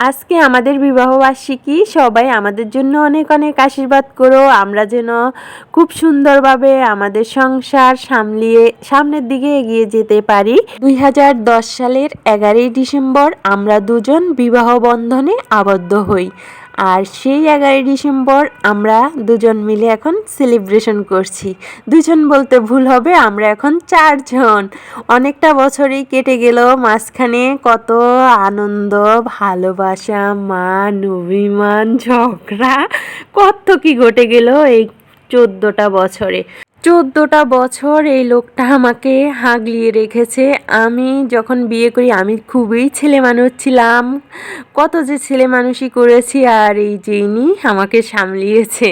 আজকে আমাদের বিবাহবার্ষিকী সবাই আমাদের জন্য অনেক অনেক আশীর্বাদ করো। আমরা যেন খুব সুন্দরভাবে আমাদের সংসার সামলিয়ে, সামনের দিকে এগিয়ে যেতে পারি। দুই হাজার দশ সালের এগারোই ডিসেম্বর আমরা দুজন বিবাহ বন্ধনে আবদ্ধ হই। আর সেই এগারোই ডিসেম্বর আমরা দুজন মিলে এখন সেলিব্রেশন করছি। দুজন বলতে ভুল হবে, আমরা এখন চারজন। অনেকটা বছরই কেটে গেল, মাঝখানে কত আনন্দ, ভালোবাসা মান অভিমান ঝগড়া, কত কি ঘটে গেল এই চোদ্দোটা বছরে। চোদ্দোটা বছর এই লোকটা আমাকে হাগলিয়ে রেখেছে। আমি যখন বিয়ে করি, আমি খুবই ছেলে মানুষ ছিলাম। কত যে ছেলে মানুষই করেছি আর এই যে ইনি আমাকে সামলিয়েছে।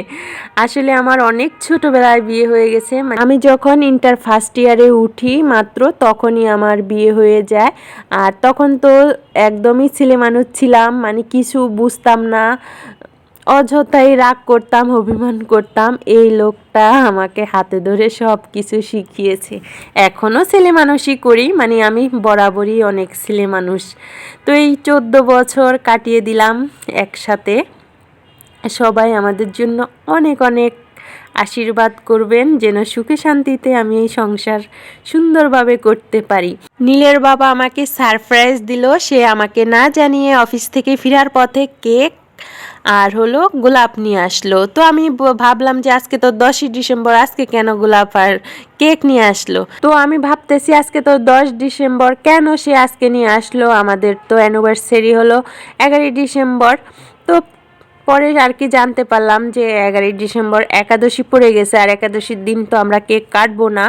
আসলে আমার অনেক ছোটোবেলায় বিয়ে হয়ে গেছে। মানে আমি যখন ইন্টার ফার্স্ট ইয়ারে উঠি, মাত্র তখনই আমার বিয়ে হয়ে যায়। আর তখন তো একদমই ছেলে মানুষ ছিলাম। মানে কিছু বুঝতাম না। অযথাই রাগ করতাম, অভিমান করতাম। এই লোকটা আমাকে হাতে ধরে সব কিছু শিখিয়েছে। এখনও ছেলে মানুষই করি মানে আমি বরাবরই অনেক ছেলে মানুষ। তো এই চোদ্দ বছর কাটিয়ে দিলাম একসাথে। সবাই আমাদের জন্য অনেক অনেক আশীর্বাদ করবেন, যেন সুখে শান্তিতে আমি এই সংসার সুন্দরভাবে করতে পারি। নীলের বাবা আমাকে সারপ্রাইজ দিল, সে আমাকে না জানিয়ে অফিস থেকে ফেরার পথে কেক আর হলো গোলাপ নিয়ে আসলো। তো আমি ভাবলাম যে আজকে তো দশই ডিসেম্বর, আজকে কেন গোলাপ আর কেক নিয়ে আসলো? তো আমি ভাবতেছি আজকে তো দশ ডিসেম্বর, কেন সে আজকে নিয়ে আসলো? আমাদের তো অ্যানিভার্সারি হলো এগারোই ডিসেম্বর। পরে আর কি জানতে পারলাম যে এগারোই ডিসেম্বর একাদশী পড়ে গেছে, আর একাদশীর দিন তো আমরা কেক কাটবো না।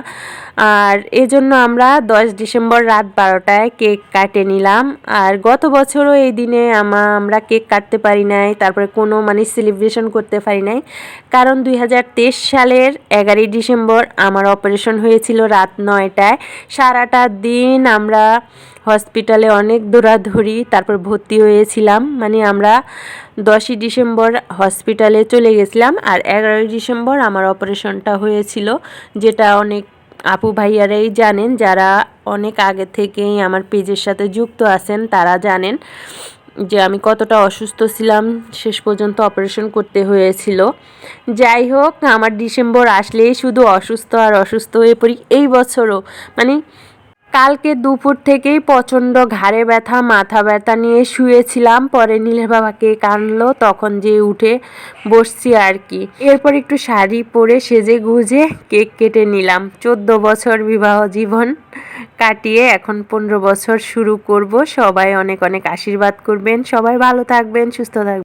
আর এজন্য আমরা দশ ডিসেম্বর রাত বারোটায় কেক কাটে নিলাম। আর গত বছরও এই দিনে আমা, আমরা কেক কাটতে পারি নাই, তারপরে কোনো মানে সেলিব্রেশন করতে পারি নাই। কারণ দুই হাজার তেইশ সালের এগারোই ডিসেম্বর আমার অপারেশন হয়েছিল রাত নয়টায়। সারাটা দিন আমরা হসপিটালে অনেক দৌড়াদৌড়ি, তারপর ভর্তি হয়েছিলাম। মানে আমরা দশই ডিসেম্বর হসপিটালে চলে গেছিলাম আর এগারোই ডিসেম্বর আমার অপারেশনটা হয়েছিল, যেটা অনেক আপু ভাইয়ারাই জানেন, যারা অনেক আগে থেকেই আমার পেজের সাথে যুক্ত আছেন তারা জানেন যে আমি কতটা অসুস্থ ছিলাম, শেষ পর্যন্ত অপারেশন করতে হয়েছিল। যাই হোক, আমার ডিসেম্বর আসলেই শুধু অসুস্থ আর অসুস্থ হয়ে পড়ি। এই বছরও মানে কালকে দুপুর থেকেই প্রচণ্ড ঘাড়ে ব্যথা, মাথা ব্যথা নিয়ে শুয়েছিলাম। পরে নীলের বাবাকে কানলো, তখন যে উঠে বসছি আর কি। এরপর একটু শাড়ি পরে সেজে গুজে কেক কেটে নিলাম। চোদ্দ বছর বিবাহ জীবন কাটিয়ে এখন পনেরো বছর শুরু করব। সবাই অনেক অনেক আশীর্বাদ করবেন। সবাই ভালো থাকবেন, সুস্থ থাকবেন।